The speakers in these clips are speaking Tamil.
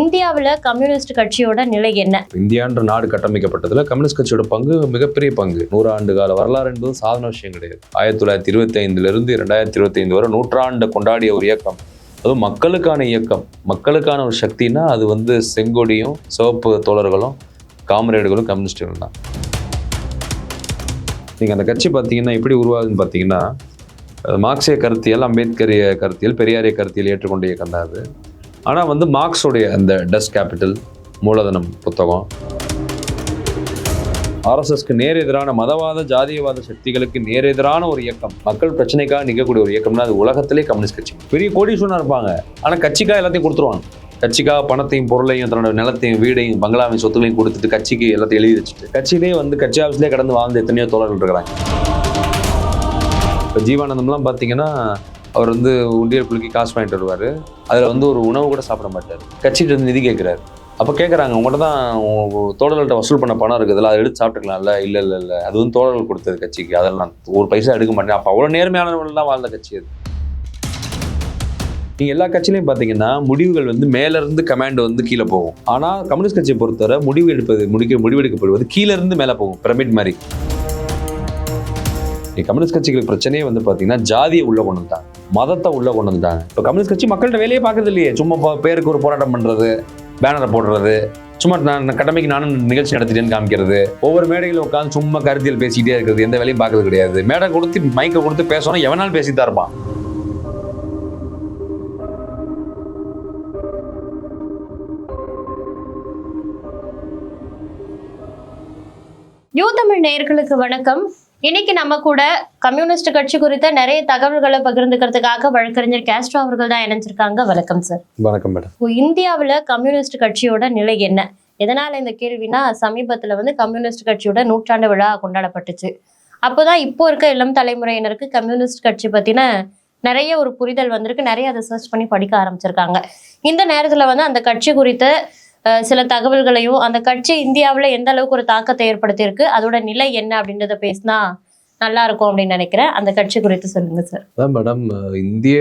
இந்தியாவில் கம்யூனிஸ்ட் கட்சியோட நிலை என்ன? இந்தியான்ற நாடு கட்டமைக்கப்பட்டதில் கம்யூனிஸ்ட் கட்சியோட பங்கு மிகப்பெரிய பங்கு. நூறாண்டு கால வரலாறு என்பது சாதாரண விஷயம் கிடையாது. ஆயிரத்தி தொள்ளாயிரத்தி இருபத்தி ஐந்துலேருந்து இரண்டாயிரத்தி இருபத்தி ஐந்து வரை நூற்றாண்டு கொண்டாடிய ஒரு இயக்கம். அதுவும் மக்களுக்கான இயக்கம். மக்களுக்கான ஒரு சக்தினா அது வந்து செங்கொடியும் சிவப்பு தோழர்களும் காமரேடுகளும் கம்யூனிஸ்டுகளும் தான். நீங்கள் அந்த கட்சி பார்த்தீங்கன்னா எப்படி உருவாகுதுன்னு பார்த்தீங்கன்னா மார்க்சிய கருத்தியல் அம்பேத்கரிய கருத்தியல் பெரியாரிய கருத்தியல் ஏற்றுக்கொண்ட இயக்கம் தான் அது. ஆனால் வந்து மார்க்ஸோடைய அந்த டஸ் கேபிட்டல் மூலதனம் புத்தகம் ஆர்எஸ்எஸ்க்கு நேர் எதிரான மதவாத ஜாதியவாத சக்திகளுக்கு நேர் எதிரான ஒரு இயக்கம் மக்கள் பிரச்சனைக்காக நிற்கக்கூடிய ஒரு இயக்கம்னா அது உலகத்திலே கம்யூனிஸ்ட் கட்சி. பெரிய கோடீஸ்வரனா இருப்பாங்க. ஆனால் கட்சிக்காக எல்லாத்தையும் கொடுத்துருவாங்க. கட்சிக்காக பணத்தையும் பொருளையும் தன்னோட நிலத்தையும் வீடையும் பங்களாவையும் சொத்துலையும் கொடுத்துட்டு கட்சிக்கு எல்லாத்தையும் எழுதி வச்சுட்டு கட்சியிலே வந்து கட்சி ஆஃபீஸ்லேயே கடந்து வாழ்ந்த எத்தனையோ தோழர்கள் இருக்கிறாங்க. இப்போ ஜீவானந்தம்லாம் பார்த்தீங்கன்னா அவர் வந்து உண்டியல் குலுக்கி காசு வாங்கிட்டு வருவார். அதில் வந்து ஒரு உணவு கூட சாப்பிட மாட்டார். கட்சிகிட்ட இருந்து நிதி கேட்குறாரு அப்போ கேட்குறாங்க உங்கள்கிட்ட தான் தோழர்கள்ட்ட வசூல் பண்ண பணம் இருக்குதுல்ல அதை எடுத்து சாப்பிட்டுக்கலாம்ல? இல்லை இல்லை இல்லை. அது வந்து தோழர்கள் கொடுத்தது கட்சிக்கு. அதெல்லாம் ஒரு பைசா எடுக்க மாட்டேன். அப்போ அவ்வளோ நேர்மையானவர்கள் தான் வாழ்ந்த கட்சி அது. நீங்கள் எல்லா கட்சியிலையும் பார்த்தீங்கன்னா முடிவுகள் வந்து மேலேருந்து கமாண்ட் வந்து கீழே போகும். ஆனால் கம்யூனிஸ்ட் கட்சியை பொறுத்தவரை முடிவு எடுப்பது முடிக்க முடிவெடுக்கப்படுவது கீழேருந்து மேலே போகும். பிரமிட் மாதிரி. கம்யூனிஸ்ட் கட்சிகளுக்கு பிரச்சனையே வந்து பார்த்தீங்கன்னா ஜாதியை உள்ள கொண்டு வந்தாங்க மதத்தை உள்ள கொண்டு வந்தாங்க இப்போ கம்யூனிஸ்ட் கட்சி மக்கள்கிட்ட வேலையே பார்க்கறது இல்லையே. சும்மா பேருக்கு ஒரு போராட்டம் பண்ணுறது பேனரை போடுறது சும்மா நான் கடமைக்கு நானும் நிகழ்ச்சி நடத்திட்டேன்னு காமிக்கிறது. ஒவ்வொரு மேடையில் உட்காந்து சும்மா கருத்தியல் பேசிக்கிட்டே இருக்கிறது. எந்த வேலையும் பார்க்கறது கிடையாது. மேடை கொடுத்து மைக்கை கொடுத்து பேசணும் எவனாலும் பேசிட்டு தான் இருப்பான் யூ தமிழ் நேயர்களுக்கு வணக்கம். இன்னைக்கு நம்ம கூட கம்யூனிஸ்ட் கட்சி குறித்த நிறைய தகவல்களை பகிர்ந்துக்கிறதுக்காக வழக்கறிஞர் கேஸ்ட்ரோ அவர்கள் தான் இணைஞ்சிருக்காங்க. வணக்கம் சார் வணக்கம் மேடம் இந்தியாவில் கம்யூனிஸ்ட் கட்சியோட நிலை என்ன? எதனால இந்த கேள்வினா சமீபத்துல வந்து கம்யூனிஸ்ட் கட்சியோட நூற்றாண்டு விழா கொண்டாடப்பட்டுச்சு. அப்போதான் இப்போ இருக்க இளம் தலைமுறையினருக்கு கம்யூனிஸ்ட் கட்சி பத்தின நிறைய ஒரு புரிதல் வந்திருக்கு. நிறைய அதை சர்ச் பண்ணி படிக்க ஆரம்பிச்சிருக்காங்க. இந்த நேரத்துல வந்து அந்த கட்சி குறித்த சில தகவல்களையும் அந்த கட்சி இந்தியாவில் எந்த அளவுக்கு ஒரு தாக்கத்தை ஏற்படுத்தியிருக்கு அதோட நிலை என்ன அப்படின்றத பேசினா நல்லா இருக்கும் அப்படின்னு நினைக்கிறேன். அந்த கட்சி குறித்து சொல்லுங்க சார் அதான் மேடம் இந்திய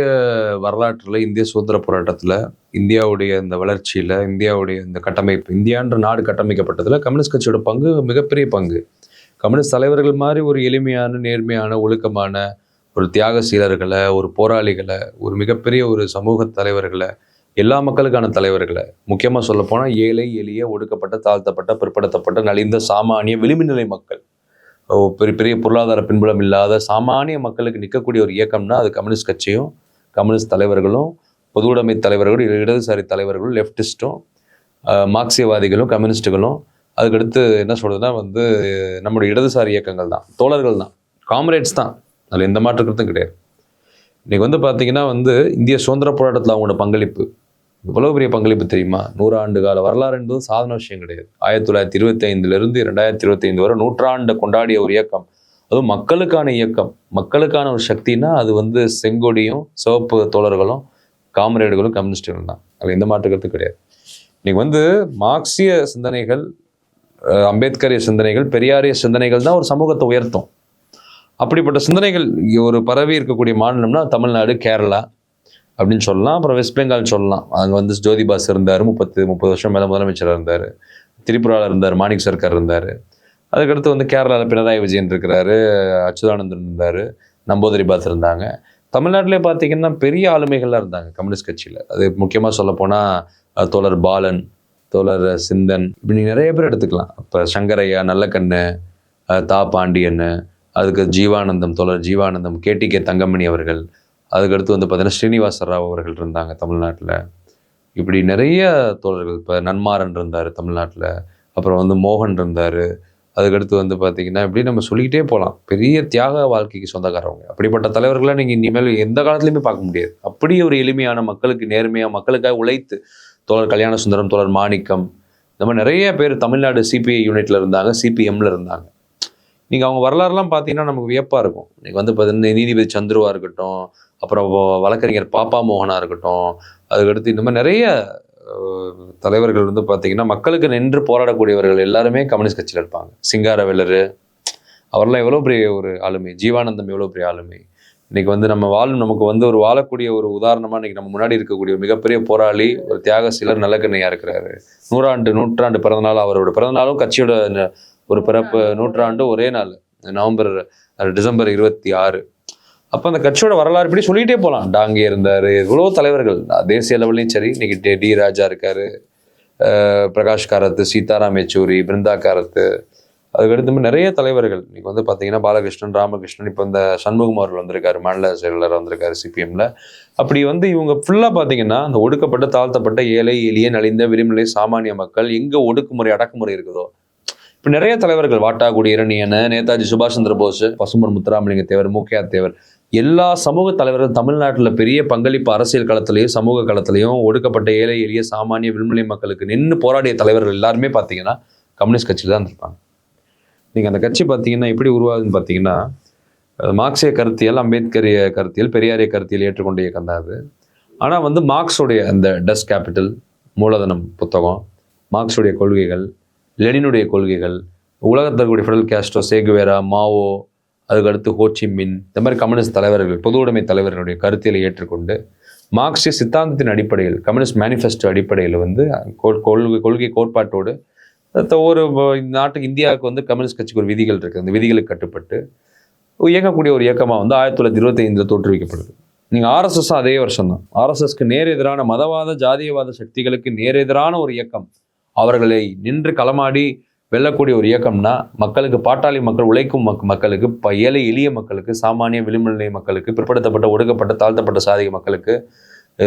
வரலாற்றில் இந்திய சுதந்திர போராட்டத்தில் இந்தியாவுடைய இந்த வளர்ச்சியில் இந்தியாவுடைய இந்த கட்டமைப்பு இந்தியான்ற நாடு கட்டமைக்கப்பட்டதில் கம்யூனிஸ்ட் கட்சியோட பங்கு மிகப்பெரிய பங்கு. கம்யூனிஸ்ட் தலைவர்கள் மாதிரி ஒரு எளிமையான நேர்மையான ஒழுக்கமான ஒரு தியாகசீலர்களை ஒரு போராளிகளை ஒரு மிகப்பெரிய ஒரு சமூக தலைவர்களை எல்லா மக்களுக்கான தலைவர்களை. முக்கியமாக சொல்லப்போனால் ஏழை எளிய ஒடுக்கப்பட்ட தாழ்த்தப்பட்ட பிற்படுத்தப்பட்ட நலிந்த சாமானிய விளிம்பு நிலை மக்கள். ஓ, பெரிய பெரிய பொருளாதார பின்புலம் இல்லாத சாமானிய மக்களுக்கு நிற்கக்கூடிய ஒரு இயக்கம்னா அது கம்யூனிஸ்ட் கட்சியும் கம்யூனிஸ்ட் தலைவர்களும் பொதுவுடைமை தலைவர்களும் இடதுசாரி தலைவர்களும் லெஃப்டிஸ்ட்டும் மார்க்சியவாதிகளும் கம்யூனிஸ்ட்டுகளும் அதுக்கடுத்து என்ன சொல்கிறதுனா வந்து நம்முடைய இடதுசாரி இயக்கங்கள் தான் தோழர்கள் தான் காம்ரேட்ஸ் தான். அதில் எந்த மாற்று கருத்தும் கிடையாது. இன்றைக்கி வந்து பார்த்தீங்கன்னா வந்து இந்திய சுதந்திர போராட்டத்தில் அவங்களோட பங்களிப்பு. இவ்வளோ பெரிய பங்களிப்பு தெரியுமா? நூறாண்டு கால வரலாறு என்பதும் சாதாரண விஷயம் கிடையாது. ஆயிரத்தி தொள்ளாயிரத்தி இருபத்தி ரெண்டாயிரத்தி இருபத்தி ஐந்து வரை நூற்றாண்டு கொண்டாடிய ஒரு இயக்கம். அதுவும் மக்களுக்கான இயக்கம். மக்களுக்கான ஒரு சக்தினா அது வந்து செங்கொடியும் சிவப்பு தோழர்களும் காமரேடுகளும் கம்யூனிஸ்டுகளும் தான். அதில் எந்த மாற்றுக்கிறது கிடையாது. இன்னைக்கு வந்து மார்க்சிய சிந்தனைகள் அம்பேத்கரிய சிந்தனைகள் பெரியாரிய சிந்தனைகள் தான் ஒரு சமூகத்தை உயர்த்தும். அப்படிப்பட்ட சிந்தனைகள் ஒரு பரவி இருக்கக்கூடிய மாநிலம்னா தமிழ்நாடு கேரளா அப்படின்னு சொல்லலாம். அப்புறம் வெஸ்ட் பெங்கால் சொல்லலாம். அங்கே வந்து ஜோதிபாஸ் இருந்தார் முப்பத்து முப்பது வருஷம் மேலே முதலமைச்சராக இருந்தார். திரிபுராவில் இருந்தார் மாணிக் சர்க்கார் இருந்தார். அதுக்கடுத்து வந்து கேரளாவில் பினராயி விஜயன் இருக்கிறாரு அச்சுதானந்தன் இருந்தார் நம்போதரி பாத் இருந்தாங்க. தமிழ்நாட்டிலே பார்த்தீங்கன்னா பெரிய ஆளுமைகள்லாம் இருந்தாங்க கம்யூனிஸ்ட் கட்சியில். அது முக்கியமாக சொல்லப்போனால் தோழர் பாலன் தோழர் சிந்தன் இப்படி நிறைய பேர் எடுத்துக்கலாம். இப்போ சங்கரையா நல்லக்கண்ணு தா பாண்டியன்னு அதுக்கு ஜீவானந்தம் தோழர் ஜீவானந்தம் கேடிகே தங்கமணி அவர்கள் அதுக்கடுத்து வந்து பார்த்தீங்கன்னா ஸ்ரீனிவாச ராவ் அவர்கள் இருந்தாங்க தமிழ்நாட்டில். இப்படி நிறைய தோழர்கள் இப்போ நன்மாறன் இருந்தார் தமிழ்நாட்டில் அப்புறம் வந்து மோகன் இருந்தார். அதுக்கடுத்து வந்து பார்த்திங்கன்னா இப்படி நம்ம சொல்லிக்கிட்டே போகலாம் பெரிய தியாக வாழ்க்கைக்கு சொந்தக்காரவங்க. அப்படிப்பட்ட தலைவர்களை நீங்கள் இனிமேல் எந்த காலத்துலையுமே பார்க்க முடியாது. அப்படி ஒரு எளிமையான மக்களுக்கு நேர்மையாக மக்களுக்காக உழைத்து தோழர் கல்யாண சுந்தரம் தோழர் மாணிக்கம் இந்த மாதிரி நிறைய பேர் தமிழ்நாடு சிபிஐ யூனிட்டில் இருந்தாங்க சிபிஎம்மில் இருந்தாங்க. நீங்கள் அவங்க வரலாறுலாம் பார்த்தீங்கன்னா நமக்கு வியப்பாக இருக்கும். இன்னைக்கு வந்து பார்த்தீங்கன்னா நீதிபதி சந்துருவாக இருக்கட்டும் அப்புறம் வ- வழக்கறிஞர் பாப்பா மோகனா இருக்கட்டும் அதுக்கடுத்து இந்த மாதிரி நிறைய தலைவர்கள் வந்து பார்த்தீங்கன்னா மக்களுக்கு நின்று போராடக்கூடியவர்கள் எல்லாருமே கம்யூனிஸ்ட் கட்சியில் இருப்பாங்க. சிங்காரவேலர் அவரெல்லாம் எவ்வளோ பெரிய ஒரு ஆளுமை? ஜீவானந்தம் எவ்வளோ பெரிய ஆளுமை? இன்னைக்கு வந்து நம்ம வாழும் நமக்கு வந்து ஒரு வாழக்கூடிய ஒரு உதாரணமா இன்னைக்கு நம்ம முன்னாடி இருக்கக்கூடிய மிகப்பெரிய போராளி ஒரு தியாகசீலர் நல்லக்கண்ணையாக இருக்கிறாரு. நூறாண்டு நூற்றாண்டு பிறந்தநாள் அவரோட பிறந்தநாளும் கட்சியோட ஒரு பிறப்பு நூற்றாண்டு ஒரே நாள் நவம்பர் டிசம்பர் இருபத்தி ஆறு. அப்போ அந்த கட்சியோட வரலாறு இப்படி சொல்லிட்டே போகலாம் டாங்கே இருந்தாரு எவ்வளோ தலைவர்கள். தேசிய லெவல்லையும் சரி இன்னைக்கு டி ராஜா இருக்காரு. பிரகாஷ் காரத்து சீதாராம் யெச்சூரி பிருந்தா காரத்து. அதுக்கடுத்து நிறைய தலைவர்கள். இன்னைக்கு வந்து பார்த்தீங்கன்னா பாலகிருஷ்ணன் ராமகிருஷ்ணன் இப்போ இந்த சண்முகம் அவர்கள் வந்திருக்காரு மாநில செயலாளர் வந்திருக்காரு சிபிஎம்ல அப்படி வந்து இவங்க ஃபுல்லாக பார்த்தீங்கன்னா அந்த ஒடுக்கப்பட்ட தாழ்த்தப்பட்ட ஏழை எளிய நலிந்த விளிம்புநிலை சாமானிய மக்கள் எங்கே ஒடுக்குமுறை அடக்குமுறை இருக்குதோ இப்போ நிறைய தலைவர்கள் வாட்டாக்குடி இரணியன் நேதாஜி சுபாஷ் சந்திர போஸ் பசும்பன் முத்துராமலிங்க தேவர் மூக்கையா தேவர் எல்லா சமூக தலைவர்கள் தமிழ்நாட்டில் பெரிய பங்களிப்பு அரசியல் களத்திலையும் சமூக களத்திலையும் ஒடுக்கப்பட்ட ஏழை எளிய சாமானிய விளிம்புநிலை மக்களுக்கு நின்று போராடிய தலைவர்கள் எல்லாருமே பார்த்தீங்கன்னா கம்யூனிஸ்ட் கட்சியில் தான் இருப்பாங்க நீங்கள் அந்த கட்சி பார்த்தீங்கன்னா எப்படி உருவாகுதுன்னு பார்த்தீங்கன்னா மார்க்சிய கருத்தியல் அம்பேத்கரிய கருத்தியல் பெரியாரிய கருத்தியல் ஏற்றுக்கொண்ட இயக்கம் தான் அது. ஆனால் வந்து மார்க்ஸுடைய அந்த டஸ் கேபிட்டல் மூலதனம் புத்தகம் மார்க்ஸுடைய கொள்கைகள் லெனினுடைய கொள்கைகள் உலகத்தில் இருக்கக்கூடிய ஃபிடல் கேஸ்ட்ரோ சேகுவேரா மாவோ அதுக்கடுத்து ஹோச்சிமின் இந்த மாதிரி கம்யூனிஸ்ட் தலைவர்கள் பொது உடைமை தலைவர்களுடைய கருத்தியலை ஏற்றுக்கொண்டு மார்க்சிய சித்தாந்தத்தின் அடிப்படையில் கம்யூனிஸ்ட் மேனிஃபெஸ்டோ அடிப்படையில் வந்து கொள்கை கொள்கை கோட்பாட்டோடு அடுத்த ஒரு இந்த நாட்டுக்கு இந்தியாவுக்கு வந்து கம்யூனிஸ்ட் கட்சிக்கு ஒரு விதிகள் இருக்குது அந்த விதிகளுக்கு கட்டுப்பட்டு இயங்கக்கூடிய ஒரு இயக்கமாக வந்து ஆயிரத்தி தொள்ளாயிரத்தி இருபத்தைந்தில் தோற்றுவிக்கப்படுது. நீங்கள் ஆர்எஸ்எஸ் அதே வருஷம் தான் ஆர்எஸ்எஸ்க்கு நேர் எதிரான மதவாத ஜாதியவாத சக்திகளுக்கு நேரெதிரான ஒரு இயக்கம் அவர்களை நின்று களமாடி வெல்லக்கூடிய ஒரு இயக்கம்னா மக்களுக்கு பாட்டாளி மக்கள் உழைக்கும் மக் மக்களுக்கு ப ஏழை எளிய மக்களுக்கு சாமானிய விளிம்புநிலை மக்களுக்கு பிற்படுத்தப்பட்ட ஒடுக்கப்பட்ட தாழ்த்தப்பட்ட சாதிக மக்களுக்கு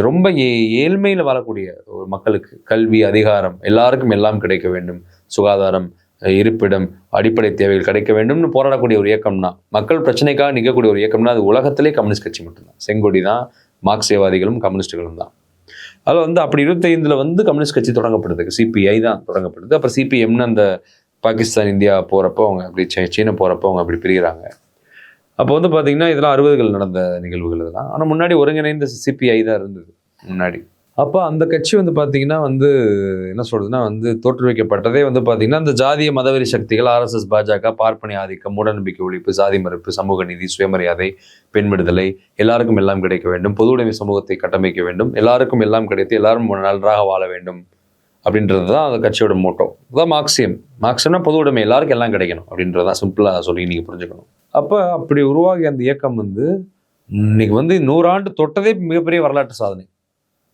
ரொம்ப ஏ ஏழ்மையில் வாழக்கூடிய ஒரு மக்களுக்கு கல்வி அதிகாரம் எல்லாருக்கும் எல்லாம் கிடைக்க வேண்டும். சுகாதாரம் இருப்பிடம் அடிப்படை தேவைகள் கிடைக்க வேண்டும்னு போராடக்கூடிய ஒரு இயக்கம்னா மக்கள் பிரச்சனைக்காக நிற்கக்கூடிய ஒரு இயக்கம்னா அது உலகத்திலே கம்யூனிஸ்ட் கட்சி மட்டும்தான். செங்கொடி தான் மார்க்சியவாதிகளும் கம்யூனிஸ்டுகளும் தான் அதில் வந்து அப்படி இருபத்தைந்தில் வந்து கம்யூனிஸ்ட் கட்சி தொடங்கப்படுது. சிபிஐ தான் தொடங்கப்படுது. அப்புறம் சிபிஎம்னு அந்த பாகிஸ்தான் இந்தியா போகிறப்போ அவங்க அப்படி சீனா போகிறப்போ அவங்க அப்படி பிரிகிறாங்க. அப்போ வந்து பார்த்தீங்கன்னா இதெல்லாம் அறுபதுகள் நடந்த நிகழ்வுகள் இதெல்லாம். ஆனால் முன்னாடி ஒருங்கிணைந்த சிபிஐ தான் இருந்தது. முன்னாடி. அப்போ அந்த கட்சி வந்து பார்த்தீங்கன்னா வந்து என்ன சொல்றதுன்னா வந்து தோற்றுவிக்கப்பட்டதே வந்து பார்த்தீங்கன்னா அந்த ஜாதிய மதவெறி சக்திகள் ஆர்எஸ்எஸ் பாஜக பார்ப்பனை ஆதிக்கம் மூடநம்பிக்கை ஒழிப்பு சாதி மறுப்பு சமூக நீதி சுயமரியாதை பெண் விடுதலை எல்லாருக்கும் எல்லாம் கிடைக்க வேண்டும். பொது உடைமை சமூகத்தை கட்டமைக்க வேண்டும். எல்லாருக்கும் எல்லாம் கிடைத்து எல்லாரும் நன்றாக வாழ வேண்டும். அப்படின்றது தான் அந்த கட்சியோட மோட்டோ இதுதான் மார்க்சியம். மார்க்சியம்னா பொது உடைமை எல்லாருக்கும் எல்லாம் கிடைக்கணும் அப்படின்றது தான் சிம்பிளாக சொல்லி நீங்கள் புரிஞ்சுக்கணும். அப்போ அப்படி உருவாகிய அந்த இயக்கம் வந்து இன்னைக்கு வந்து நூறாண்டு தொட்டதே மிகப்பெரிய வரலாற்று சாதனை.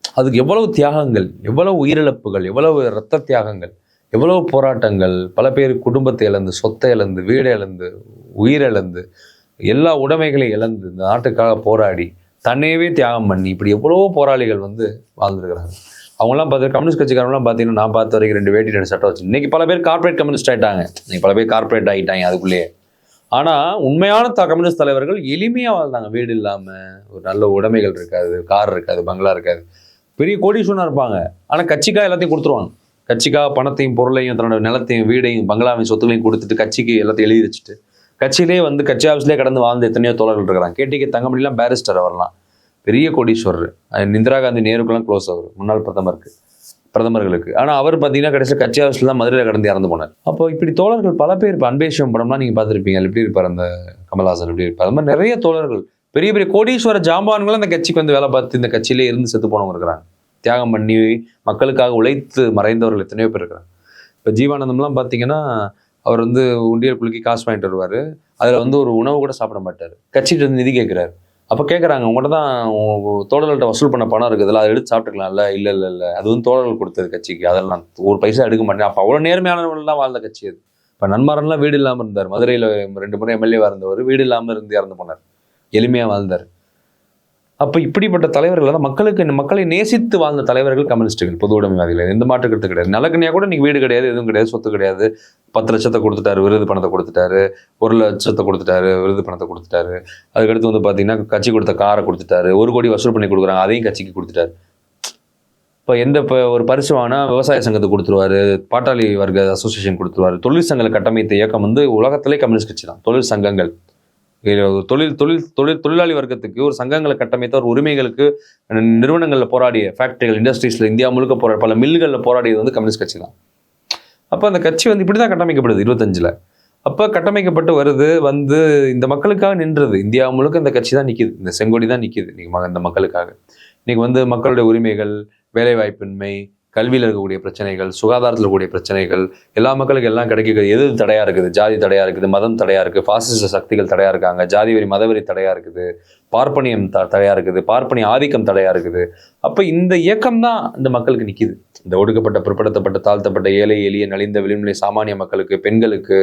அதுக்கு எவ்வளவு தியாகங்கள் எவ்வளவு உயிரிழப்புகள் எவ்வளவு இரத்த தியாகங்கள் எவ்வளவு போராட்டங்கள் பல பேர் குடும்பத்தை இழந்து சொத்தை இழந்து வீடை இழந்து உயிரிழந்து எல்லா உடைமைகளையும் இழந்து இந்த நாட்டுக்காக போராடி தன்னையவே தியாகம் பண்ணி இப்படி எவ்வளவோ போராளிகள் வந்து வாழ்ந்துருக்கிறாங்க. அவங்களாம் பார்த்து கம்யூனிஸ்ட் கட்சிக்காரங்களாம் பார்த்தீங்கன்னா நான் பார்த்த வரைக்கும் ரெண்டு வேட்டி ரெண்டு சட்டம் வச்சு இன்னைக்கு பல பேர் கார்ப்பரேட் கம்யூனிஸ்ட் ஆயிட்டாங்க. இன்றைக்கி பல பேர் கார்ப்பரேட் ஆகிட்டாங்க அதுக்குள்ளேயே. ஆனால் உண்மையான த கம்யூனிஸ்ட் தலைவர்கள் எளிமையாக வாழ்ந்தாங்க. வீடு இல்லாமல் ஒரு நல்ல உடைமைகள் இருக்காது கார் இருக்காது பங்களா இருக்காது. பெரிய கோடீஸ்வரனாக இருப்பாங்க. ஆனால் கட்சிக்காக எல்லாத்தையும் கொடுத்துருவாங்க. கட்சிக்காக பணத்தையும் பொருளையும் தன்னோட நிலத்தையும் வீடையும் பங்களாவையும் சொத்துக்களையும் கொடுத்துட்டு கட்சிக்கு எல்லாத்தையும் எழுதி வச்சுட்டு கட்சியிலே வந்து கட்சி ஆஃபீஸ்லேயே கடந்து வாழ்ந்து எத்தனையோ தோழர்கள் இருக்கிறாங்க. கேட்டிக்கு தங்கமணிலாம் பேரிஸ்டர் வரலாம் பெரிய கோடீஸ்வரர். இந்திரா காந்தி நேருக்கெல்லாம் க்ளோஸ் அவர். முன்னாள் பிரதமருக்கு பிரதமர்களுக்கு. ஆனால் அவர் பார்த்தீங்கன்னா கடைசியில் கட்சி ஆஃபீஸில் தான் மதுரையில் கடந்து இறந்து போனார். அப்போ இப்படி தோழர்கள் பல பேர் இப்போ அன்பேஷம் படம்லாம் நீங்கள் பார்த்துருப்பீங்க. எப்படி இருப்பார் அந்த கமல்ஹாசன்? எப்படி இருப்பார்? அது மாதிரி நிறைய தோழர்கள் பெரிய பெரிய கோடீஸ்வர ஜாம்பான்களும் அந்த கட்சிக்கு வந்து வேலை பார்த்து இந்த கட்சியிலே இருந்து செத்து போனவங்க இருக்கிறாங்க. தியாகம் பண்ணி மக்களுக்காக உழைத்து மறைந்தவர்கள் எத்தனையோ பேர் இருக்கிறாங்க. இப்போ ஜீவானந்தம்லாம் பார்த்தீங்கன்னா அவர் வந்து உண்டியல் குலுக்கி காசு வாங்கிட்டு வருவார். அதில் வந்து ஒரு உணவு கூட சாப்பிட மாட்டார். கட்சிகிட்ட நிதி கேட்குறாரு. அப்போ கேட்குறாங்க உங்கள்கிட்ட தான் தோழர்கள்ட்ட வசூல் பண்ண பணம் இருக்குதுல்ல அதை எடுத்து சாப்பிட்டுக்கலாம்ல? இல்லை இல்லை இல்லை. அது வந்து தோழர்கள் கொடுத்தது கட்சிக்கு. அதெல்லாம் ஒரு பைசா எடுக்க மாட்டேன். அப்போ அவ்வளோ நேர்மையானவர்கள்லாம் வாழ்ந்த கட்சி அது. இப்போ நன்மாரன்லாம் வீடு இல்லாமல் இருந்தார். மதுரையில் ரெண்டு முறை எம்எல்ஏவாக இருந்தவர். வீடு இல்லாமல் இருந்து இறந்து போனார். எளிமையாக வாழ்ந்தார். அப்போ இப்படிப்பட்ட தலைவர்கள் தான் மக்களுக்கு மக்களை நேசித்து வாழ்ந்த தலைவர்கள் கம்யூனிஸ்ட்டுகள் பொது உடைமைவாதிகள். எந்த மாற்று கருத்து கிடையாது. நலக்கண்ணியா கூட நீங்கள் வீடு கிடையாது எதுவும் கிடையாது சொத்து கிடையாது. பத்து லட்சத்தை கொடுத்துட்டாரு விருது பணத்தை கொடுத்துட்டாரு. ஒரு லட்சத்தை கொடுத்துட்டாரு விருது பணத்தை கொடுத்துட்டாரு. அதுக்கடுத்து வந்து பார்த்தீங்கன்னா கட்சி கொடுத்த காரை கொடுத்துட்டாரு. ஒரு கோடி வசூல் பண்ணி கொடுக்குறாங்க அதையும் கட்சிக்கு கொடுத்துட்டாரு. இப்போ எந்த இப்போ ஒரு பரிசு வாங்கினா விவசாய சங்கத்துக்கு கொடுத்துருவாரு பாட்டாளி வர்க்க அசோசியேஷன் கொடுத்துருவாரு. தொழிற்சங்கங்கள் கட்டமைத்த இயக்கம் வந்து உலகத்திலே கம்யூனிஸ்ட் கட்சி தான். தொழிற்சங்கங்கள் தொழில் தொழில் தொழில் தொழிலாளி வர்க்கத்துக்கு ஒரு சங்கங்களை கட்டமைத்த ஒரு உரிமைகளுக்கு நிறுவனங்களில் போராடிய ஃபேக்டரிகள் இண்டஸ்ட்ரீஸில் இந்தியா முழுக்க போராடி பல மில்லுகளில் போராடியது வந்து கம்யூனிஸ்ட் கட்சி தான். அப்போ அந்த கட்சி வந்து இப்படி தான் கட்டமைக்கப்படுது இருபத்தஞ்சில். அப்போ கட்டமைக்கப்பட்டு வருது வந்து இந்த மக்களுக்காக நின்றது. இந்தியா முழுக்க இந்த கட்சி தான் நிற்கிது இந்த செங்கொடி தான் நிற்கிது இன்னைக்கு ம- இந்த மக்களுக்காக. இன்னைக்கு வந்து மக்களுடைய உரிமைகள் வேலைவாய்ப்பின்மை கல்வியில் இருக்கக்கூடிய பிரச்சனைகள் சுகாதாரத்தில் இருக்கக்கூடிய பிரச்சனைகள் எல்லா மக்களுக்கு எல்லாம் கிடைக்கிறது எது தடையாக இருக்குது? ஜாதி தடையாக இருக்குது மதம் தடையா இருக்குது பாசிச சக்திகள் தடையாக இருக்காங்க ஜாதி வரி மதவெறி தடையாக இருக்குது பார்ப்பனியம் த தடையாக இருக்குது பார்ப்பனிய ஆதிக்கம் தடையாக இருக்குது. அப்போ இந்த இயக்கம் தான் இந்த மக்களுக்கு நிற்கிது இந்த ஒடுக்கப்பட்ட பிற்படுத்தப்பட்ட தாழ்த்தப்பட்ட ஏழை எளிய நலிந்த விளிநிலை சாமானிய மக்களுக்கு பெண்களுக்கு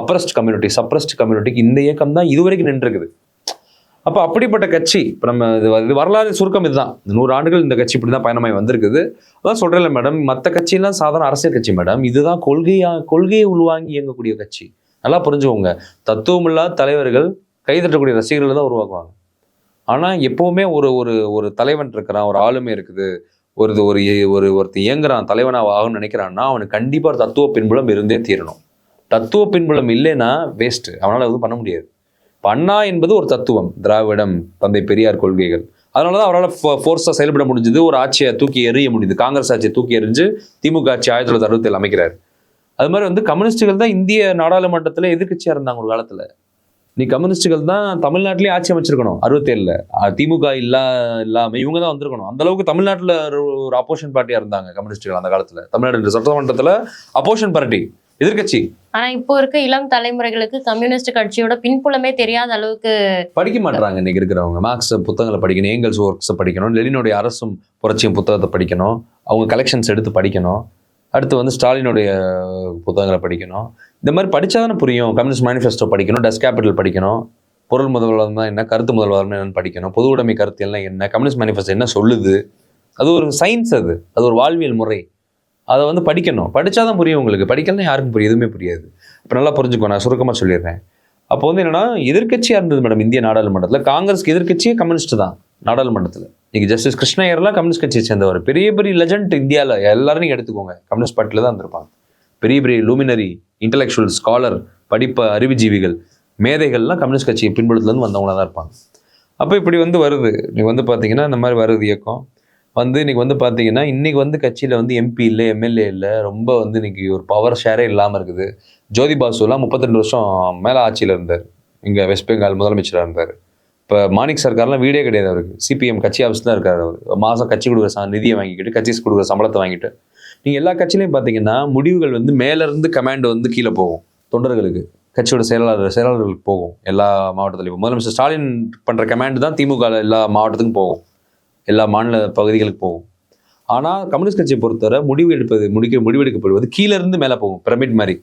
அப்ரஸ்ட் கம்யூனிட்டி சப்ரஸ்ட் கம்யூனிட்டிக்கு இந்த இயக்கம் தான் இதுவரைக்கும் நின்றுருக்குது. அப்போ அப்படிப்பட்ட கட்சி இப்போ நம்ம இது இது வரலாறு சுருக்கம் இதுதான். இந்த நூறு ஆண்டுகள் இந்த கட்சி இப்படி தான் பயணமாய் வந்திருக்குது. அதான் சொல்கிறேன்ல மேடம் மற்ற கட்சியெல்லாம் சாதாரண அரசியல் கட்சி மேடம். இதுதான் கொள்கையா கொள்கையை உள்வாங்கி இயங்கக்கூடிய கட்சி. நல்லா புரிஞ்சுக்கோங்க. தத்துவமில்லாத தலைவர்கள் கைதட்டக்கூடிய ரசிகர்கள் தான் உருவாக்குவாங்க. ஆனால் எப்போவுமே ஒரு ஒரு ஒரு தலைவன் இருக்கிறான் ஒரு ஆளுமை இருக்குது. ஒரு ஒரு ஒரு ஒருத்தர் இயங்குறான் தலைவனாக ஆகும்னு நினைக்கிறான்னா அவனுக்கு கண்டிப்பாக ஒரு தத்துவ பின்புலம் இருந்தே தீரணும். தத்துவ பின்புலம் இல்லைன்னா வேஸ்ட்டு அவனால் எதுவும் பண்ண முடியாது. அண்ணா என்பது ஒரு தத்துவம். திராவிடம் தந்தை பெரியார் கொள்கைகள். அதனால தான் அவரால் ஃபோர்ஸாக செயல்பட முடிஞ்சது. ஒரு ஆட்சியை தூக்கி எறிய முடியுது காங்கிரஸ் ஆட்சியை தூக்கி எறிஞ்சு திமுக ஆட்சி ஆயிரத்தி தொள்ளாயிரத்தி அறுபத்தி அமைக்கிறார். அது மாதிரி வந்து கம்யூனிஸ்டுகள் தான் இந்திய நாடாளுமன்றத்தில் எதிர்க்கட்சியாக இருந்தாங்க ஒரு காலத்தில். நீ கம்யூனிஸ்டுகள் தான் தமிழ்நாட்டிலேயே ஆட்சி அமைச்சிருக்கணும் அறுபத்தேழில். திமுக இல்லா இல்லாமல் இவங்க தான் வந்திருக்கணும். அந்த அளவுக்கு தமிழ்நாட்டில் ஒரு அப்போஷன் பார்ட்டியாக இருந்தாங்க கம்யூனிஸ்டுகள் அந்த காலத்தில். தமிழ்நாடு சட்டமன்றத்தில் அப்போஷன் பார்ட்டி எதிர்க்கட்சி? ஆனா இப்போ இருக்க இளம் தலைமுறைகளுக்கு கம்யூனிஸ்ட் கட்சியோட பின்புலமே தெரியாத அளவுக்கு படிக்க மாட்டாங்க இன்னைக்கு இருக்கிறவங்க. மார்க்ஸ் புத்தகங்களை படிக்கணும் ஏங்கல்ஸ் ஒர்க்ஸை படிக்கணும் லெனினுடைய அரசும் புரட்சியும் புத்தகத்தை படிக்கணும் அவங்க கலெக்ஷன்ஸ் எடுத்து படிக்கணும் அடுத்து வந்து ஸ்டாலினுடைய புத்தகங்களை படிக்கணும். இந்த மாதிரி படிச்சாதானே புரியும். கம்யூனிஸ்ட் மேனிஃபெஸ்டோ படிக்கணும் டஸ் கேபிட்டல் படிக்கணும் பொருள் முதல்வரம் தான் என்ன கருத்து முதல்வரம் என்னன்னு படிக்கணும் பொது உடைமை கருத்து எல்லாம் என்ன கம்யூனிஸ்ட் மேனிஃபெஸ்டோ என்ன சொல்லுது? அது ஒரு சயின்ஸ் அது. அது ஒரு வாழ்வியல் முறை. அதை வந்து படிக்கணும். படித்தா தான் புரியும் உங்களுக்கு. படிக்கலாம் யாருக்கும் புரியும். எதுவுமே புரியாது. இப்போ நல்லா புரிஞ்சுக்கோ. நான் சுருக்கமாக சொல்லிடுறேன். அப்போ வந்து என்னென்னா எதிர்க்கட்சியாக இருந்தது மேடம் இந்திய நாடாளுமன்றத்தில். காங்கிரஸ்க்கு எதிர்க்கட்சியே கம்யூனிஸ்ட் தான் நாடாளுமன்றத்தில். இன்றைக்கி ஜஸ்டிஸ் கிருஷ்ணயர்லாம் கம்யூனிஸ்ட் கட்சியை சேர்ந்தவர். பெரிய பெரிய லெஜண்ட் இந்தியாவில் எல்லாரும் எடுத்துக்கோங்க. கம்யூனிஸ்ட் பார்ட்டியில் தான் இருந்திருப்பாங்க. பெரிய பெரிய லூமினரி இன்டலெக்சுவல் ஸ்காலர் படிப்ப அறிவுஜீவிகள் மேதைகள்லாம் கம்யூனிஸ்ட் கட்சியை பின்புலத்துலேருந்து வந்தவங்களா தான் இருப்பாங்க. அப்போ இப்படி வந்து வருது. நீ வந்து பார்த்தீங்கன்னா இந்த மாதிரி வருது இயக்கம். வந்து இன்னைக்கு வந்து பார்த்தீங்கன்னா இன்னைக்கு வந்து கட்சியில் வந்து எம்பி இல்லை எம்எல்ஏ இல்லை ரொம்ப வந்து இன்னைக்கு ஒரு பவர் ஷேரே இல்லாமல் இருக்குது. ஜோதி பாசுலாம் முப்பத்திரெண்டு வருஷம் மேலே ஆட்சியில் இருந்தார். இங்கே வெஸ்ட் பெங்கால் முதலமைச்சராக இருந்தார். இப்போ மாணிக் சர்க்கார்லாம் வீடே கிடையாது அவருக்கு. சிபிஎம் கட்சி ஆஃபீஸ் தான் இருக்கார் அவர். மாதம் கட்சி கொடுக்குற ச- நிதியை வாங்கிக்கிட்டு கட்சி கொடுக்குற சம்பளத்தை வாங்கிட்டு. நீங்கள் எல்லா கட்சியிலையும் பார்த்தீங்கன்னா முடிவுகள் வந்து மேலேருந்து கமாண்ட் வந்து கீழே போகும். தொண்டர்களுக்கு கட்சியோட செயலாளர் செயலாளர்களுக்கு போகும். எல்லா மாவட்டத்திலையும். முதலமைச்சர் ஸ்டாலின் பண்ணுற கமாண்ட் தான் திமுக எல்லா மாவட்டத்துக்கும் போகும். எல்லா மாநில பகுதிகளுக்கு போகும். ஆனால் கம்யூனிஸ்ட் கட்சியை பொறுத்தவரை முடிவு எடுப்பது முடிக்க முடிவெடுக்கப்படுவது கீழே இருந்து மேலே போகும் பிரமிட் மாதிரி.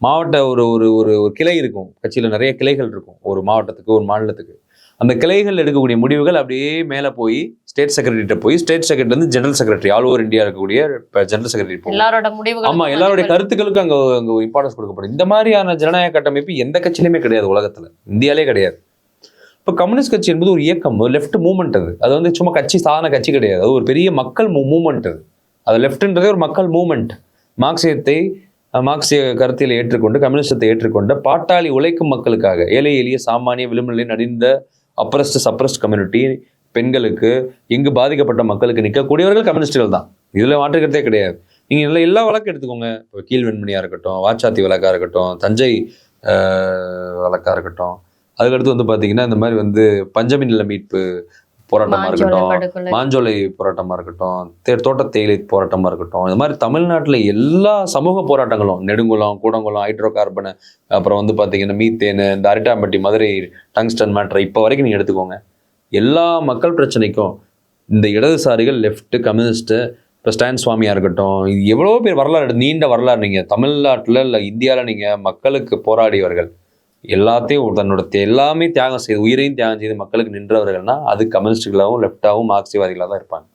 மாவட்ட ஒரு ஒரு ஒரு ஒரு கிளை இருக்கும். கட்சியில் நிறைய கிளைகள் இருக்கும் ஒரு மாவட்டத்துக்கு ஒரு மாநிலத்துக்கு. அந்த கிளைகள் எடுக்கக்கூடிய முடிவுகள் அப்படியே மேலே போய் ஸ்டேட் செக்ரட்டரிட்ட போய் ஸ்டேட் செக்ரட்டரி வந்து general secretary all over India இருக்கக்கூடிய ஜெனரல் செக்ரட்டரி எல்லாரோட முடிவுகள் ஆமா எல்லாருடைய கருத்துக்களுக்கும் அங்க அங்க இம்பார்ட்டன்ஸ் கொடுக்கப்படும். இந்த மாதிரியான ஜனநாயக கட்டமைப்பு எந்த கட்சியிலுமே கிடையாது உலகத்துல. இந்தியாலே கிடையாது. இப்போ கம்யூனிஸ்ட் கட்சி என்பது ஒரு இயக்கம் லெஃப்ட் மூவ்மெண்ட் அது. அது வந்து சும்மா கட்சி சாதாரண கட்சி கிடையாது. அது ஒரு பெரிய மக்கள் மூவ்மெண்ட் அது. அது லெஃப்ட்ன்றதே ஒரு மக்கள் மூவ்மெண்ட் மார்க்சியத்தை மார்க்சிய கருத்தில் ஏற்றுக்கொண்டு கம்யூனிஸ்டத்தை ஏற்றுக்கொண்ட பாட்டாளி உழைக்கும் மக்களுக்காக ஏழை எளிய சாமானிய விளிம்புநிலை நடிந்த அப்ரஸ்ட் சப்ரஸ்ட் கம்யூனிட்டி பெண்களுக்கு இங்கு பாதிக்கப்பட்ட மக்களுக்கு நிற்கக்கூடியவர்கள் கம்யூனிஸ்டுகள் தான். இதில் மாற்றுக்கிறதே கிடையாது. நீங்கள் எல்லா எல்லா வழக்கு எடுத்துக்கோங்க. இப்போ கீழ்வெண்மணியாக இருக்கட்டும் வாச்சாத்தி வழக்காக இருக்கட்டும் தஞ்சை வழக்காக இருக்கட்டும் அதுக்கடுத்து வந்து பாத்தீங்கன்னா இந்த மாதிரி வந்து பஞ்சமி நில மீட்பு போராட்டமா மாஞ்சோலை இருக்கட்டும் மாஞ்சோலை போராட்டமா இருக்கட்டும் தே- தோட்ட தேயிலை போராட்டமா இருக்கட்டும் இந்த மாதிரி தமிழ்நாட்டுல எல்லா சமூக போராட்டங்களும் நெடுங்குளம் கூடங்குளம் ஹைட்ரோ கார்பன் அப்புறம் வந்து பாத்தீங்கன்னா மீத்தேனு இந்த அரிட்டாம்பட்டி மதுரை டங்ஸ்டன் மேட்ரு இப்போ வரைக்கும் நீங்க எடுத்துக்கோங்க. எல்லா மக்கள் பிரச்சனைக்கும் இந்த இடதுசாரிகள் லெஃப்ட் கம்யூனிஸ்ட் இப்போ ஸ்டான் சுவாமியா இருக்கட்டும் எவ்வளோ பேர் வரலாறு நீண்ட வரலாறு நீங்க தமிழ்நாட்டில் இல்லை இந்தியாவில் நீங்க மக்களுக்கு போராடியவர்கள். எல்லாத்தையும் தன்னோட எல்லாமே தியாகம் செய்து உயிரையும் தியாகம் செய்து மக்களுக்கு நின்றவர்கள்னா அது கம்யூனிஸ்டுகளாகவும் லெஃப்டாகவும் மார்க்சிவாதிகளாக தான் இருப்பாங்க.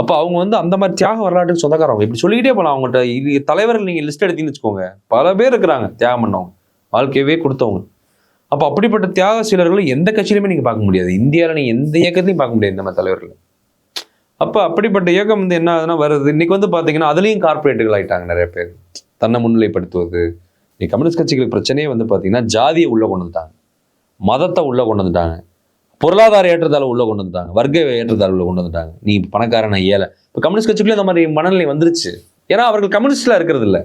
அப்போ அவங்க வந்து அந்த மாதிரி தியாக வரலாற்றுக்கு சொந்தக்காரவங்க. இப்படி சொல்லிக்கிட்டே போகலாம் அவங்கள்ட்ட இது தலைவர்கள் நீங்கள் லிஸ்ட் எடுத்தீங்கன்னு வச்சுக்கோங்க. பல பேர் இருக்கிறாங்க தியாகம் பண்ணவங்க. வாழ்க்கையவே கொடுத்தவங்க. அப்போ அப்படிப்பட்ட தியாக தியாகசீலர்களை எந்த கட்சியிலுமே நீங்கள் பார்க்க முடியாது. இந்தியாவில் நீங்கள் எந்த இயக்கத்தையும் பார்க்க முடியாது இந்த மாதிரி தலைவர்கள். அப்போ அப்படிப்பட்ட இயக்கம் வந்து என்ன ஆகுதுன்னா வருது. இன்னைக்கு வந்து பார்த்தீங்கன்னா அதுலேயும் கார்ப்பரேட்டுகள் ஆயிட்டாங்க நிறைய பேர். தன்னை முன்னிலைப்படுத்துவது நீ கம்யூனிஸ்ட் கட்சிகளுக்கு பிரச்சனையே வந்து பார்த்தீங்கன்னா ஜாதியை உள்ளே கொண்டு வந்துட்டாங்க. மதத்தை உள்ளே கொண்டு வந்துட்டாங்க. பொருளாதார ஏற்றத்தாழ உள்ளே கொண்டு வந்துட்டாங்க. வர்க்க ஏற்றத்தாழ உள்ளே கொண்டு வந்துட்டாங்க. நீ பணக்காரன் ஏழை. இப்போ கம்யூனிஸ்ட் கட்சிக்குள்ளே இந்த மாதிரி மனநிலை வந்துருச்சு. ஏன்னா அவர்கள் கம்யூனிஸ்டில் இருக்கிறது இல்லை.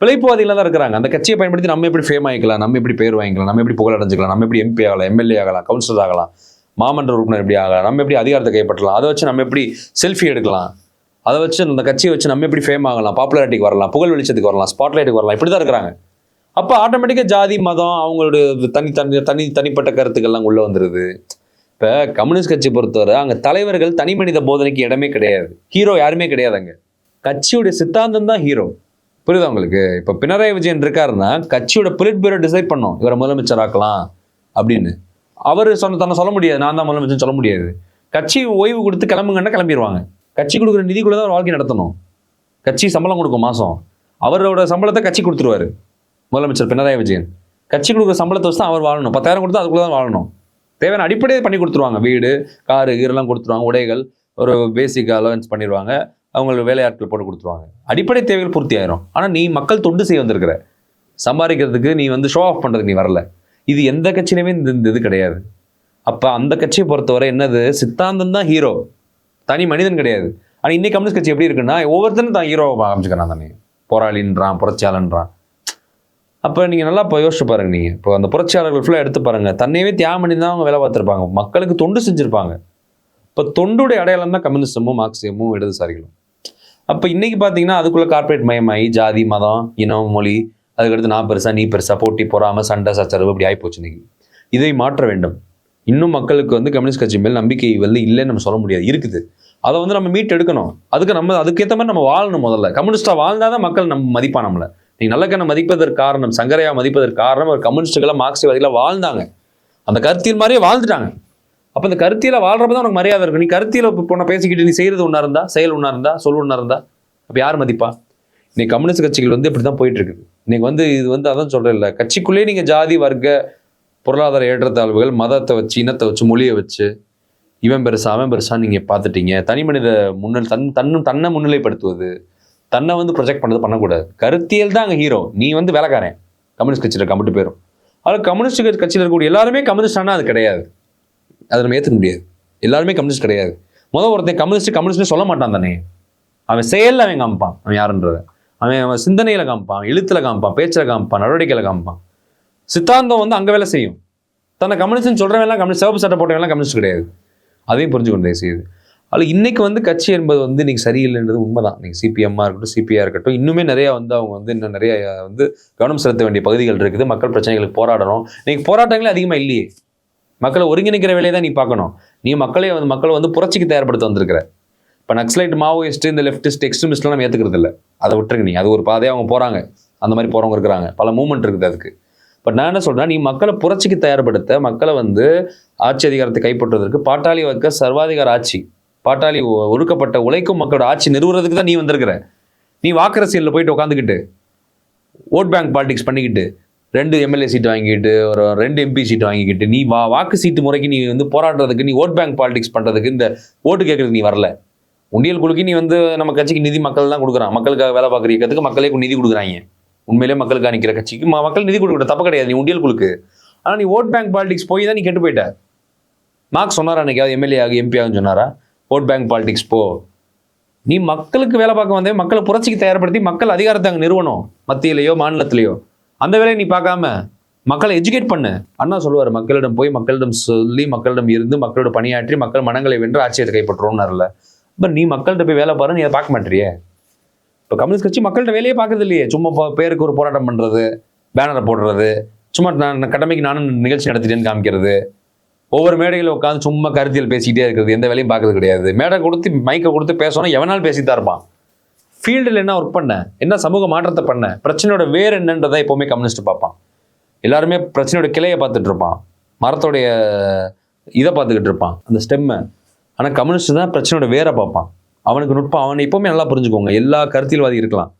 பிழைப்புவாதிகளா தான் இருக்கிறாங்க. அந்த கட்சியை பயன்படுத்தி நம்ம எப்படி ஃபேம் ஆகிக்கலாம் நம்ம எப்படி பேர் வாங்கிக்கலாம் நம்ம எப்படி புகழ் அடைஞ்சிக்கலாம் நம்ம எப்படி எம்பி ஆகலாம் எம்எல்ஏ ஆகலாம் கவுன்சிலர் ஆகலாம் மாமன்ற உறுப்பினர் எப்படி ஆகலாம் நம்ம எப்படி அதிகாரத்தை கைப்பற்றலாம் அதை வச்சு நம்ம எப்படி செல்ஃபி எடுக்கலாம். அதை வச்சு அந்த கட்சியை வச்சு நம்ம எப்படி ஃபேம் ஆகலாம்? பாப்புலாரிட்டிக்கு வரலாம் புகழ் வெளிச்சத்துக்கு வரலாம் ஸ்பாட்லைட்டுக்கு வரலாம். இப்படி தான் இருக்கிறாங்க. அப்போ ஆட்டோமேட்டிக்காக ஜாதி மதம் அவங்களுடைய தனி தனி தனி தனிப்பட்ட கருத்துக்கள்லாம் உள்ளே வந்துடுது இப்போ கம்யூனிஸ்ட் கட்சி பொறுத்தவரை அங்கே தலைவர்கள் தனி மனித போதனைக்கு இடமே கிடையாது. ஹீரோ யாருமே கிடையாது அங்கே. கட்சியுடைய சித்தாந்தம் தான் ஹீரோ புரியுதா உங்களுக்கு? இப்போ பினராயி விஜயன் இருக்காருன்னா கட்சியோட புலிட் பியூரோ டிசைட் பண்ணோம் இவரை முதலமைச்சர் ஆக்கலாம் அப்படின்னு. அவர் சொன்ன தன்னை சொல்ல முடியாது. நான் தான் முதலமைச்சர் சொல்ல முடியாது. கட்சி ஓய்வு கொடுத்து கிளம்புங்கன்னா கிளம்பிடுவாங்க கட்சி கொடுக்குற நிதிக்குள்ளே தான் அவர் வாழ்க்கை நடத்தணும். கட்சி சம்பளம் கொடுக்கும் மாதம் அவரோட சம்பளத்தை கட்சி கொடுத்துருவாரு. முதலமைச்சர் பினராயி விஜயன். கட்சி கொடுக்குற சம்பளத்தை வச்சு தான் அவர் வாழணும். பத்தாயிரம் கொடுத்தா அதுக்குள்ளே தான் வாழணும். தேவையான அடிப்படையை பண்ணி கொடுத்துருவாங்க. வீடு காரு கீரெல்லாம் கொடுத்துருவாங்க. உடைகள் ஒரு பேசிக் அலவன்ஸ் பண்ணிடுவாங்க. அவங்களுக்கு வேலையாட்கள் போட்டு கொடுத்துருவாங்க. அடிப்படை தேவைகள் பூர்த்தி ஆயிரும். ஆனால் நீ மக்கள் தொண்டு செய்ய வந்திருக்கிற. சம்பாதிக்கிறதுக்கு நீ வந்து ஷோ ஆஃப் பண்ணுறதுக்கு நீ வரல. இது எந்த கட்சியிலுமே இந்த இந்த இது கிடையாது. அப்போ அந்த கட்சியை பொறுத்தவரை என்னது? சித்தாந்தம் தான் ஹீரோ தனி மனிதன் கிடையாது. ஆனால் இன்னைக்கு கம்யூனிஸ்ட் கட்சி எப்படி இருக்குன்னா ஒவ்வொருத்தரும் தான் ஹீரோவை ஆரம்பிச்சுக்கிறான் தானே போராளின்றான் புரட்சியாளன்றான். அப்போ நீங்கள் நல்லா இப்போ யோசிச்சு பாருங்க நீங்கள் இப்போ அந்த புரட்சியாளர்கள் ஃபுல்லாக எடுத்து பாருங்க. தன்னையவே தியாகம் பண்ணி தான் அவங்க வேலை பார்த்துருப்பாங்க. மக்களுக்கு தொண்டு செஞ்சுருப்பாங்க. இப்போ தொண்டுடைய அடையாளம் தான் கம்யூனிசமும் மார்க்சியமும் இடதுசாரிகளும். அப்போ இன்றைக்கி பார்த்தீங்கன்னா அதுக்குள்ள கார்ப்பரேட் மயமாயி ஜாதி மதம் இனம் மொழி அதுக்கடுத்து நான் பெருசா நீ பெருசா போட்டி போகாமல் சண்டை சச்சரவு இப்படி ஆகிப்போச்சு இன்னைக்கு. இதை மாற்ற வேண்டும். இன்னும் மக்களுக்கு வந்து கம்யூனிஸ்ட் கட்சி மேல் நம்பிக்கை வந்து இல்லைன்னு நம்ம சொல்ல முடியாது. இருக்குது. அதை வந்து நம்ம மீட் எடுக்கணும். அதுக்கு நம்ம அதுக்கேற்ற மாதிரி நம்ம வாழணும் முதல்ல. கம்யூனிஸ்டாக வாழ்ந்தாதான் மக்கள் நம்ம மதிப்பா நம்மளை. நீ நல்லக்கண்ணை மதிப்பதற்கு காரணம் சங்கரையா மதிப்பதற்கு காரணம் ஒரு கம்யூனிஸ்டுகளை மார்க்சிவாதிகளாக வாழ்ந்தாங்க. அந்த கருத்தியல் மாதிரியே வாழ்ந்துட்டாங்க. அப்போ இந்த கருத்தியில் வாழ்றப்ப தான் உனக்கு மரியாதை இருக்கும் நீ கருத்தியில் இப்போ போன பேசிக்கிட்டு நீ செய்கிறது ஒன்றா இருந்தா செயல் ஒன்றா இருந்தா சொல் ஒன்றா இருந்தா அப்போ யார் மதிப்பா? இன்னைக்கு கம்யூனிஸ்ட் கட்சிகள் வந்து இப்படி தான் போயிட்டு இருக்குது இன்னைக்கு வந்து இது வந்து அதான் சொல்கிறேன் இல்லை கட்சிக்குள்ளேயே நீங்கள் ஜாதி வர்க்க பொருளாதார ஏற்றத்தாழ்வுகள் மதத்தை வச்சு இனத்தை வச்சு மொழியை வச்சு இவன் பெருசா அவன் பெருசா நீங்க பார்த்துட்டீங்க. தனி மனித முன்னில் தன் தன்னும் தன்னை முன்னிலைப்படுத்துவது தன்னை வந்து ப்ரொஜெக்ட் பண்ணது பண்ணக்கூடாது. கருத்தியல் தான் அங்கே ஹீரோ நீ வந்து வேலைக்காரன். கம்யூனிஸ்ட் கட்சியில் கம்பிட்டு போயிடும் அதில் கம்யூனிஸ்ட் கட்சியில் இருக்கக்கூடிய எல்லாருமே கம்யூனிஸ்ட் ஆனால் அது கிடையாது. அதை நம்ம ஏற்றுக்க முடியாது. எல்லாருமே கம்யூனிஸ்ட் கிடையாது. முதல் ஒருத்தன் கம்யூனிஸ்ட் கம்யூனிஸ்ட்னு சொல்ல மாட்டான் தானே. அவன் செயலில் அவன் காமிப்பான். அவன் யாருன்றத. அவன் அவன் சிந்தனையில் காமிப்பான். எழுத்தில் காமிப்பான். பேச்சில் காமிப்பான். நடவடிக்கையில் காமிப்பான். சித்தாந்தம் வந்து அங்கே வேலை செய்யும். தன்னை கம்யூனிஸ்ட்னு சொல்கிறவெல்லாம் கம்யூனிஸ்ட் சிவப்பு சட்டை போட்டவெல்லாம் கம்யூனிஸ்ட் கிடையாது. அதையும் புரிஞ்சுக்கணும் தயவு செய்யுது அதில் இன்றைக்கி வந்து கட்சி என்பது வந்து இன்னைக்கு சரியில்லைன்றது உண்மை தான் நீங்கள் சிபிஎம்மாக இருக்கட்டும் சிபிஆ இருக்கட்டும் இன்னுமே நிறையா வந்து அவங்க வந்து இன்னும் நிறைய வந்து கவனம் செலுத்த வேண்டிய பகுதிகள் இருக்குது. மக்கள் பிரச்சனைகளுக்கு போராடணும். நீங்கள் போராட்டங்களே அதிகமாக இல்லையே. மக்களை ஒருங்கிணைக்கிற வேலையை தான் நீ பார்க்கணும். நீ மக்களை வந்து மக்களை வந்து புரட்சிக்கு தயார்படுத்த வந்திருக்கிற. இப்போ நக்ஸலைட் மாவோயிஸ்ட்டு இந்த லெஃப்டிஸ்ட் எக்ஸ்ட்ரீமிஸ்ட்லாம் நம்ம ஏற்றுக்கிறது இல்லை அதை விட்டுருங்க நீ. அது ஒரு பாதையாக அவங்க போகிறாங்க அந்த மாதிரி போகிறவங்க இருக்கிறாங்க. பல மூமெண்ட் இருக்குது அதுக்கு. பட் நான் என்ன சொல்கிறேன் நீ மக்களை புரட்சிக்கு தயார்படுத்த மக்களை வந்து ஆட்சி அதிகாரத்தை கைப்பற்றுவதற்கு பாட்டாளி வர்க்க சர்வாதிகார ஆட்சி பாட்டாளி ஒ- ஒடுக்கப்பட்ட உழைக்கும் மக்களோட ஆட்சி நிறுவுறதுக்கு தான் நீ வந்திருக்கிற. நீ வாக்கரசியலில் போயிட்டு உட்காந்துக்கிட்டு ஓட் பேங்க் பாலிடிக்ஸ் பண்ணிக்கிட்டு ரெண்டு எம்எல்ஏ சீட் வாங்கிக்கிட்டு ஒரு ரெண்டு எம்பி சீட் வாங்கிக்கிட்டு நீ வா வாக்கு சீட்டு முறைக்கு நீ வந்து போராடுறதுக்கு நீ ஓட் பேங்க் பாலிடிக்ஸ் பண்ணுறதுக்கு இந்த ஓட்டு கேட்கறதுக்கு நீ வரல. உண்டியல் குழுக்கு நீ வந்து நம்ம கட்சிக்கு நிதி மக்கள் தான் கொடுக்குறான். மக்களுக்காக வேலை பார்க்குற இயக்கத்துக்கு மக்களே நிதி கொடுக்குறாங்க. உண்மையிலே மக்களுக்கு நிற்கிற கட்சிக்கு. மக்கள் நிதி கொடுக்கணும் தப்பு கிடையாது நீ உண்டியல் குழுக்கு ஆனால் நீ ஓட் பேங்க் பாலிடிக்ஸ் போய் தான் நீ கெட்டு போயிட்ட. மார்க் சொன்னாரா அன்னைக்காவது எம்எல்ஏ ஆகும் எம்பி ஆகும் சொன்னாரா? ஓட் பேங்க் பாலிடிக்ஸ் போ. நீ மக்களுக்கு வேலை பார்க்க வந்தே மக்களை புரட்சிக்கு தயார்படுத்தி மக்கள் அதிகாரத்தை அங்கே நிறுவனம் மத்தியிலையோ மாநிலத்திலேயோ. அந்த வேலையை நீ பார்க்காம மக்களை எஜுகேட் பண்ணு. அண்ணா சொல்லுவார் மக்களிடம் போய் மக்களிடம் சொல்லி மக்களிடம் இருந்து மக்களோட பணியாற்றி மக்கள் மனங்களை வென்று ஆட்சியத்தை கைப்பற்றுறோம்னார்ல இப்போ நீ மக்கள்கிட்ட போய் வேலை பாரு நீ அதை பார்க்க மாட்டியே இப்போ கம்யூனிஸ்ட் கட்சி மக்கள்கிட்ட வேலையே பார்க்கறது இல்லையே. சும்மா பேருக்கு ஒரு போராட்டம் பண்ணுறது பேனரை போடுறது சும்மா நான் கடமைக்கு நானும் நிகழ்ச்சி நடத்திட்டேன்னு காமிக்கிறது. ஒவ்வொரு மேடையில் உட்காந்து சும்மா கருத்தியல் பேசிக்கிட்டே இருக்கிறது எந்த வேலையும் பார்க்கறது கிடையாது. மேடை கொடுத்து மைக்கை கொடுத்து பேசணும் எவனாலும் பேசிட்டு தான் இருப்பான். ஃபீல்டில் என்ன ஒர்க் பண்ண? என்ன சமூக மாற்றத்தை பண்ண? பிரச்சனையோட வேர் என்னன்றதை எப்போவுமே கம்யூனிஸ்ட் பார்ப்பான். எல்லாருமே பிரச்சனையோட கிளையை பார்த்துட்டு இருப்பான். மரத்தோடைய இதை பார்த்துக்கிட்டு இருப்பான். அந்த ஸ்டெம்மை ஆனால் கம்யூனிஸ்ட் தான் பிரச்சனையோட வேரை பார்ப்பான். அவனுக்கு நுட்பம் அவனை எப்பவுமே நல்லா புரிஞ்சுக்கோங்க. எல்லா கருத்தியல்வாதி இருக்கலாம்.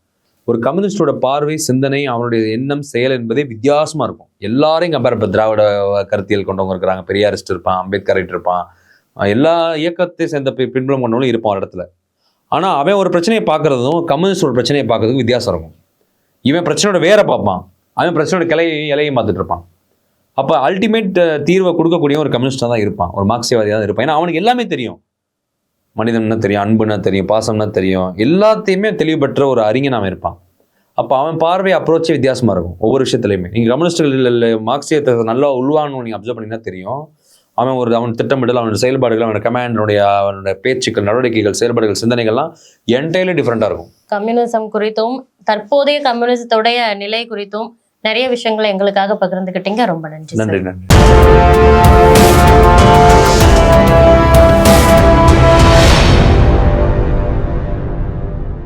ஒரு கம்யூனிஸ்டோட பார்வை சிந்தனை அவனுடைய எண்ணம் செயல் என்பதே வித்தியாசமாக இருக்கும். எல்லாரையும் கம்பேர் இப்போ திராவிட கருத்தியல் கொண்டவங்க இருக்கிறாங்க. பெரியாரிஸ்ட் இருப்பான் அம்பேத்கர் இருப்பான். எல்லா இயக்கத்தை சேர்ந்த பின்புலம் கொண்டவங்களும் இருப்பான் ஒரு இடத்துல. ஆனால் அவன் ஒரு பிரச்சனையை பார்க்குறதும் கம்யூனிஸ்ட் ஒரு பிரச்சனையை பார்க்கறதுக்கும் வித்தியாசம் இருக்கும். இவன் பிரச்சனையோட வேற பார்ப்பான். அவன் பிரச்சனையோட கிளையை இலையும் பார்த்துட்டு இருப்பான். அப்போ அல்டிமேட் தீர்வை கொடுக்கக்கூடிய ஒரு கம்யூனிஸ்டாக தான் இருப்பான். ஒரு மார்க்சியவாதியாக தான் இருப்பான். ஏன்னா அவனுக்கு எல்லாமே தெரியும். மனிதன்னா தெரியும் அன்புனா தெரியும் பாசம்னா தெரியும். எல்லாத்தையுமே தெளிவு பெற்ற ஒரு அறிஞன் அவன் இருப்பான். அப்போ அவன் பார்வை அப்ரோச்சே வித்தியாசமா இருக்கும் ஒவ்வொரு விஷயத்துலையுமே. நீங்கள் கம்யூனிஸ்டுகள் இல்லை மார்க்சியத்தை நல்லா உள்வாங்கணும் நீங்கள் அப்சர்வ் பண்ணீங்கன்னா தெரியும். அவன் ஒரு அவன் திட்டமிடல் அவனோட செயல்பாடுகள் அவனோட கமாண்டனுடைய அவனோட பேச்சுக்கள் நடவடிக்கைகள் செயல்பாடுகள் சிந்தனைகள்லாம் என்டையர்லி டிஃப்ரெண்ட்டாக இருக்கும். கம்யூனிசம் குறித்தும் தற்போதைய கம்யூனிசத்துடைய நிலை குறித்தும் நிறைய விஷயங்களை எங்களுக்காக பகிர்ந்துக்கிட்டீங்க. ரொம்ப நன்றி. நன்றி நன்றி.